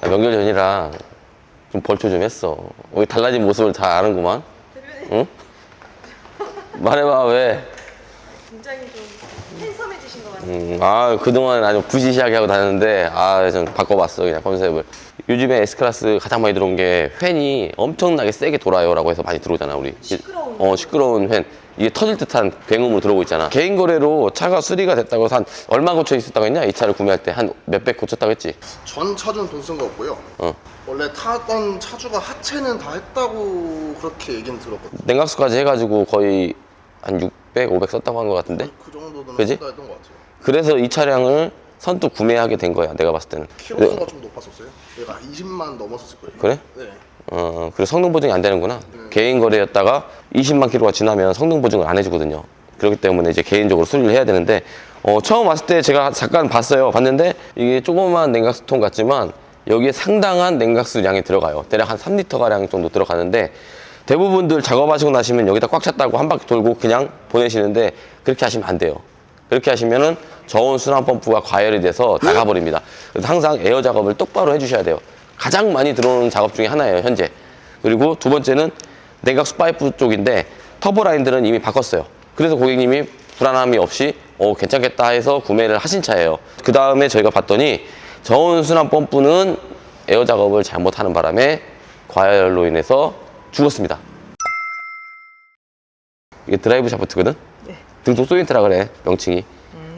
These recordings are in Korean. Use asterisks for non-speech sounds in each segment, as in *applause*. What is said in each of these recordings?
아, 명절 전이라 좀 벌초 좀 했어. 우리 달라진 모습을 다 아는구만. 응? 말해봐 왜? 굉장히 좀 핸섬해지신 것 같아요. 음, 아 그동안 아주 부시시하게 하고 다녔는데 아좀 바꿔봤어 그냥 컨셉을. 요즘에 S클래스 가장 많이 들어온 게 팬이 엄청나게 세게 돌아요라고 해서 많이 들어오잖아 우리. 시끄러운 어 시끄러운 팬. 이게 터질 듯한 굉음으로 들어오고 있잖아. 개인 거래로 차가 수리가 됐다고 해서 한 얼마 고쳐 있었다고 했냐? 이 차를 구매할 때 한 몇백 고쳤다고 했지? 전 차주는 돈 쓴 거 없고요. 어. 원래 타던 차주가 하체는 다 했다고 그렇게 얘기는 들었거든요. 냉각수까지 해가지고 거의 한 600, 500 썼다고 한 것 같은데? 그 정도는 그지? 했던 것 같아요. 그래서 이 차량을 선뜻 구매하게 된 거야, 내가 봤을 때는. 키로수가 좀 높았었어요. 얘가 20만 넘었었을 거예요. 그래? 네. 어, 그리고 성능 보증이 안 되는구나. 개인 거래였다가 20만 킬로가 지나면 성능 보증을 안 해주거든요. 그렇기 때문에 이제 개인적으로 수리를 해야 되는데, 어, 처음 왔을 때 제가 잠깐 봤어요. 봤는데, 이게 조그만 냉각수통 같지만, 여기에 상당한 냉각수 양이 들어가요. 대략 한 3리터 가량 정도 들어가는데, 대부분들 작업하시고 나시면 여기다 꽉 찼다고 한 바퀴 돌고 그냥 보내시는데, 그렇게 하시면 안 돼요. 그렇게 하시면은 저온 순환 펌프가 과열이 돼서 나가버립니다. 그래서 항상 에어 작업을 똑바로 해주셔야 돼요. 가장 많이 들어오는 작업 중에 하나예요, 현재. 그리고 두 번째는 냉각수 파이프 쪽인데 터보 라인들은 이미 바꿨어요. 그래서 고객님이 불안함이 없이 어, 괜찮겠다 해서 구매를 하신 차예요. 그 다음에 저희가 봤더니 저온 순환 펌프는 에어 작업을 잘못하는 바람에 과열로 인해서 죽었습니다. 이게 드라이브 샤프트거든? 네. 등속 소인트라 그래 명칭이.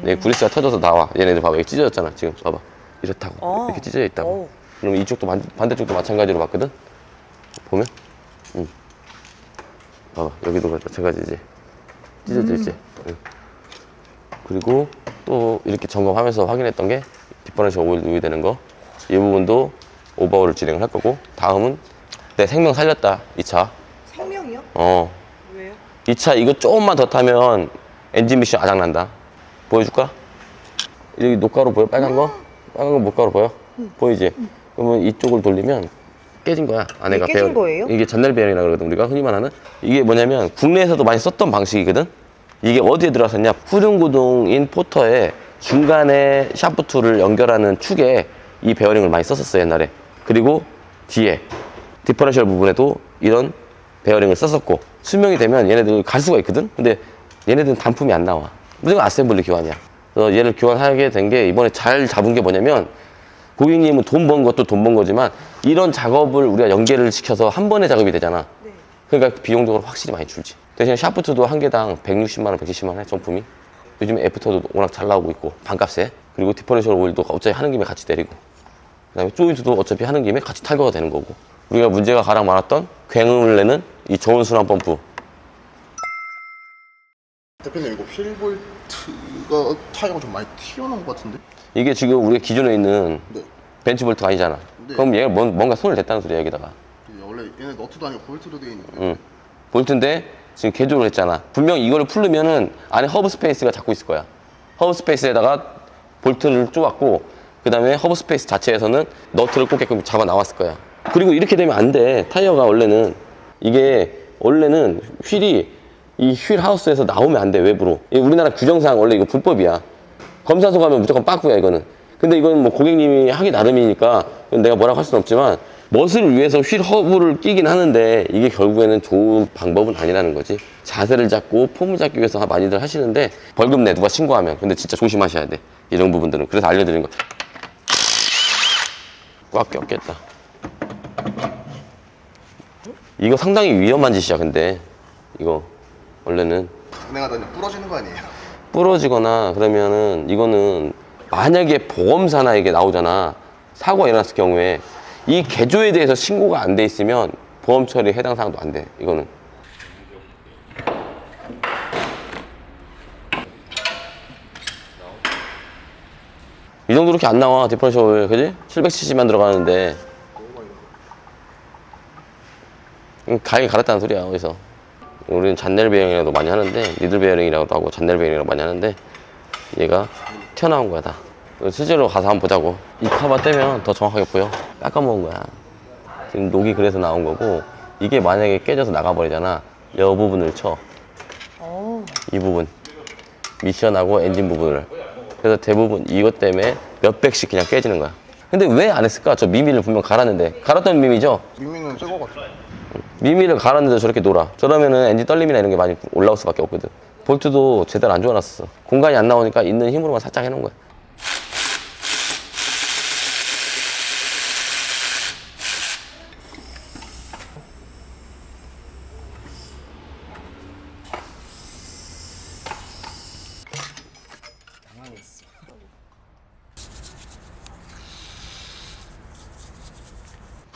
네, 구리스가 터져서 나와. 얘네들 봐봐. 여기 찢어졌잖아 지금. 봐봐. 이렇다고. 어. 이렇게 찢어져 있다고. 어우. 그럼 이쪽도 반, 반대쪽도 마찬가지로 봤거든? 보면? 응. 봐봐. 여기도 마찬가지지. 찢어져 있지? 응. 그리고 또 이렇게 점검하면서 확인했던 게 디퍼런셜 오일 누유되는 거. 이 부분도 오버홀을 진행을 할 거고 다음은 내 생명 살렸다 이 차. 생명이요? 어. 왜요? 이 차 이거 조금만 더 타면 엔진 미션 아작난다. 보여줄까? 여기 녹가루 보여? 빨간 거? 빨간 거 목가루 보여? 보이지? 그러면 이쪽을 돌리면 깨진 거야. 안에가 깨진 베어- 거예요? 이게 잔넬 베어링이라 그러거든. 우리가 흔히 말하는 이게 뭐냐면 국내에서도 많이 썼던 방식이거든. 이게 어디에 들어갔었냐? 후륜구동인 포터에 중간에 샤프트를 연결하는 축에 이 베어링을 많이 썼었어요 옛날에. 그리고 뒤에 디퍼런셜 부분에도 이런 베어링을 썼었고 수명이 되면 얘네들 갈 수가 있거든 근데 얘네들은 단품이 안 나와. 무조건 아셈블리 교환이야. 그래서 얘를 교환하게 된 게 이번에 잘 잡은 게 뭐냐면 고객님은 돈 번 것도 돈 번 거지만 이런 작업을 우리가 연계를 시켜서 한 번에 작업이 되잖아. 네. 그러니까 비용적으로 확실히 많이 줄지. 대신 샤프트도 한 개당 160만 원, 170만 원 해, 정품이. 요즘 애프터도 워낙 잘 나오고 있고 반값에. 그리고 디퍼런셜 오일도 어차피 하는 김에 같이 때리고. 그다음에 조인트도 어차피 하는 김에 같이 탈거가 되는 거고. 우리가 문제가 가장 많았던 굉음을 내는 이 저온 순환 펌프 대표님 이거 휠볼트가 타이어가 좀 많이 튀어나온 것 같은데? 이게 지금 우리가 기존에 있는 네. 벤치 볼트가 아니잖아 네. 그럼 얘가 뭔, 뭔가 손을 댔다는 소리야 여기다가 이게 원래 얘네 너트도 아니고 볼트로 되어 있는데 응. 볼트인데 지금 개조를 했잖아 분명 이거를 풀르면은 안에 허브 스페이스가 잡고 있을 거야 허브 스페이스에다가 볼트를 쪼았고 그 다음에 허브 스페이스 자체에서는 너트를 꽂게끔 잡아 나왔을 거야 그리고 이렇게 되면 안 돼 타이어가 원래는 이게 원래는 휠이 이 휠 하우스에서 나오면 안 돼 외부로. 이 우리나라 규정상 원래 이거 불법이야. 검사소 가면 무조건 빠꾸야 이거는. 근데 이건 뭐 고객님이 하기 나름이니까 내가 뭐라고 할 수는 없지만 멋을 위해서 휠 허브를 끼긴 하는데 이게 결국에는 좋은 방법은 아니라는 거지. 자세를 잡고 폼을 잡기 위해서 많이들 하시는데 벌금 내 누가 신고하면 근데 진짜 조심하셔야 돼. 이런 부분들은. 그래서 알려드린 거꽉 꼈겠다. 이거 상당히 위험한 짓이야 근데. 이거 원래는. 운행하다 부러지는 거 아니에요? 부러지거나 그러면은 이거는 만약에 보험사나 이게 나오잖아. 사고가 일어났을 경우에 이 개조에 대해서 신고가 안 돼 있으면 보험 처리 해당 사항도 안 돼 이거는. 이 정도 이렇게 안 나와 디퍼런셜 그지? 770만 들어가는데. 음, 가게 갈았다는 소리야 어디서 우리는 잔넬 베어링이라고 많이 하는데 니들 베어링이라고 하고 잔넬 베어링이라고 많이 하는데 얘가 튀어나온 거야 다. 실제로 가서 한번 보자고. 이 카바 떼면 더 정확하게 보여. 깎아먹은 거야. 지금 녹이 그래서 나온 거고 이게 만약에 깨져서 나가버리잖아. 이 부분을 쳐. 이 어. 부분. 미션하고 엔진 부분을. 그래서 대부분 이것 때문에 몇 백씩 그냥 깨지는 거야. 근데 왜 안 했을까? 저 미미를 분명 갈았는데. 갈았던 미미죠? 미미는 새거 같아. 미미를 갈았는데 저렇게 놀아. 저러면은 엔진 떨림이나 이런 게 많이 올라올 수밖에 없거든. 볼트도 제대로 안 조여놨어. 공간이 안 나오니까 있는 힘으로만 살짝 해놓은 거야.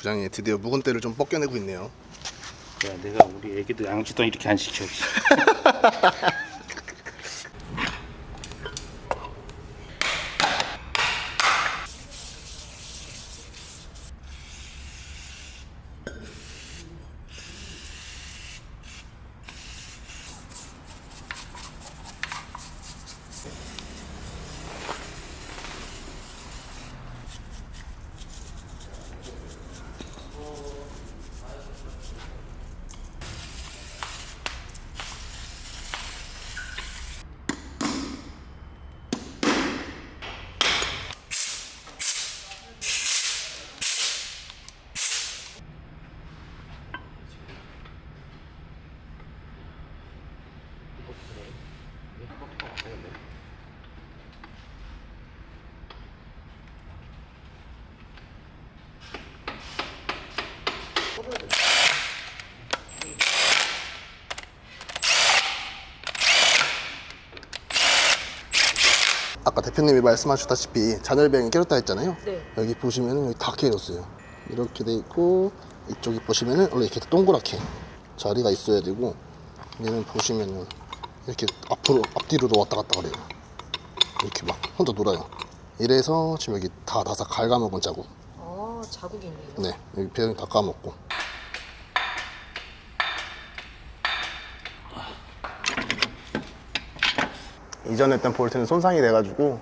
부장이 드디어 묵은 때를 좀 벗겨내고 있네요. 야, 내가 우리 애기도 양치도 이렇게 안 시켜. *laughs* 아까 대표님이 말씀하셨다시피 잔열뱅이 깨졌다 했잖아요. 네. 여기 보시면은 여기 다 깨졌어요. 이렇게 돼 있고 이쪽이 보시면은 원래 이렇게 동그랗게 자리가 있어야 되고 얘는 보시면은 이렇게 앞으로 앞뒤로도 왔다 갔다 그래요. 이렇게 막 혼자 놀아요. 이래서 지금 여기 다 다사 갉아먹은 자국. 아, 자국이 있네요. 네, 여기 배경이 다 까먹고. 이전에 했던 볼트는 손상이 돼가지고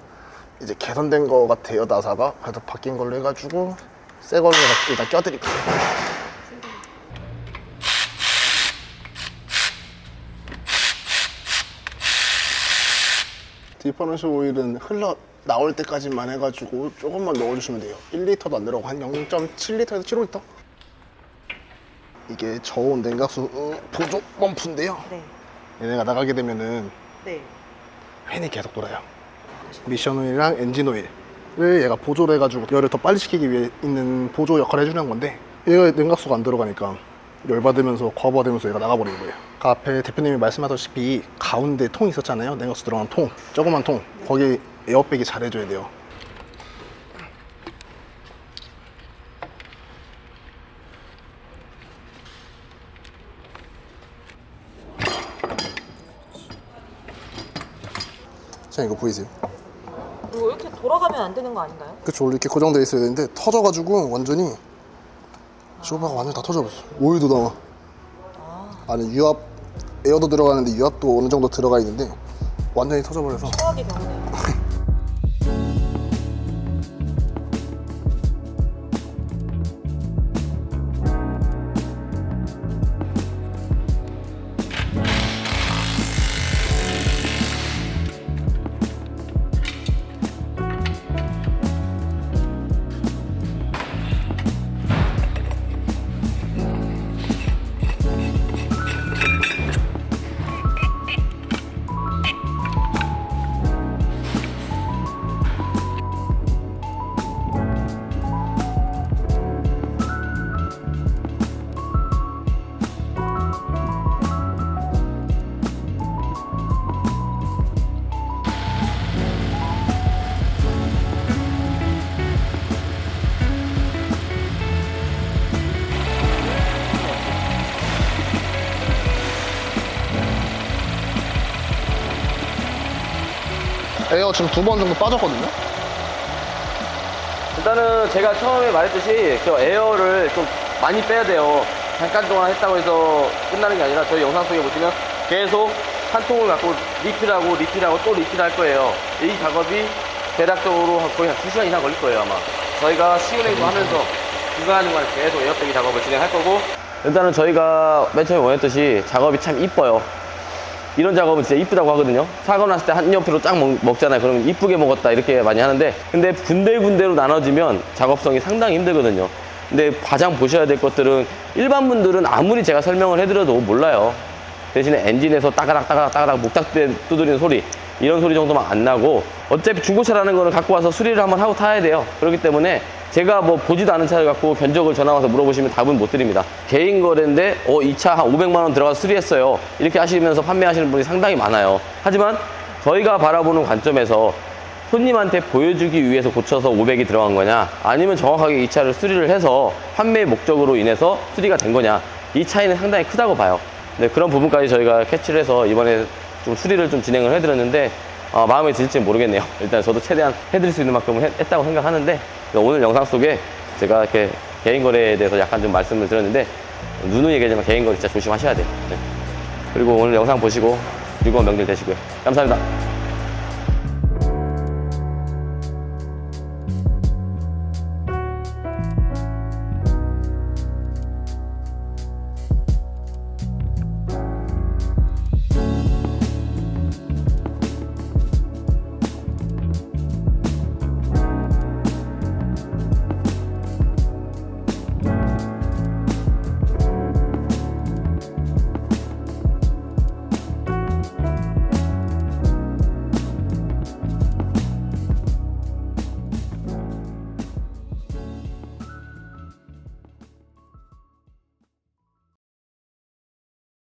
이제 개선된 거 같아요 나사가. 그래서 바뀐 걸로 해가지고 새 걸로 일단 껴드릴게요. 디퍼런셜 오일은 흘러 나올 때까지만 해가지고 조금만 넣어주시면 돼요. 1리터도 안 들어가고 한 0.7리터에서 7리터? 이게 저온 냉각수 어, 보조 펌프인데요. 네. 얘네가 나가게 되면은 네. 팬이 계속 돌아요. 미션 오일이랑 엔진 오일을 얘가 보조를 해가지고 열을 더 빨리 식히기 위해 있는 보조 역할을 해주는 건데 얘가 냉각수가 안 들어가니까 열받으면서 과부하되면서 얘가 나가버리는 거예요. 그 앞에 대표님이 말씀하셨다시피 가운데 통 있었잖아요. 냉각수 들어가는 통, 조그만 통. 거기 에어백이 잘해줘야 돼요. 자 이거 보이세요? 이거 이렇게 돌아가면 안 되는 거 아닌가요? 그쵸 원래 이렇게 고정되어 있어야 되는데 터져가지고 완전히 쇼바가 완전 다 터져버렸어 오일도 나와 안에 유압 에어도 들어가는데 유압도 어느 정도 들어가 있는데 완전히 터져버려서 최악의 경우네요. *laughs* 에어 지금 두 번 정도 빠졌거든요 일단은 제가 처음에 말했듯이 저 에어를 좀 많이 빼야 돼요. 잠깐 동안 했다고 해서 끝나는 게 아니라 저희 영상 속에 보시면 계속 한 통을 갖고 리필하고 리필하고 또 리필할 거예요. 이 작업이 대략적으로 거의 한 2시간 이상 걸릴 거예요, 아마. 저희가 시그널도 하면서 중간중간 계속 에어백이 작업을 진행할 거고 일단은 저희가 맨 처음에 원했듯이 작업이 참 이뻐요. 이런 작업은 진짜 이쁘다고 하거든요. 사고 났을 때 한 옆으로 쫙 먹, 먹잖아요. 그러면 이쁘게 먹었다 이렇게 많이 하는데 근데 군데군데로 나눠지면 작업성이 상당히 힘들거든요. 근데 가장 보셔야 될 것들은 일반 분들은 아무리 제가 설명을 해드려도 몰라요. 대신에 엔진에서 따가락 따가락 따가락 목탁대 두드리는 소리 이런 소리 정도만 안 나고 어차피 중고차라는 거는 갖고 와서 수리를 한번 하고 타야 돼요 그렇기 때문에 제가 뭐 보지도 않은 차를 갖고 견적을 전화 와서 물어보시면 답은 못 드립니다. 개인 거래인데 어 이 차 한 500만 원 들어가서 수리했어요. 이렇게 하시면서 판매하시는 분이 상당히 많아요. 하지만 저희가 바라보는 관점에서 손님한테 보여주기 위해서 고쳐서 500이 들어간 거냐 아니면 정확하게 이 차를 수리를 해서 판매 목적으로 인해서 수리가 된 거냐 이 차이는 상당히 크다고 봐요. 네, 그런 부분까지 저희가 캐치를 해서 이번에 좀 수리를 좀 진행을 해드렸는데 어, 마음에 들지 모르겠네요. 일단 저도 최대한 해드릴 수 있는 만큼은 했, 했다고 생각하는데 오늘 영상 속에 제가 이렇게 개인 거래에 대해서 약간 좀 말씀을 드렸는데 누누이 얘기하지만 개인 거래 진짜 조심하셔야 돼요. 네. 그리고 오늘 영상 보시고 즐거운 명절 되시고요. 감사합니다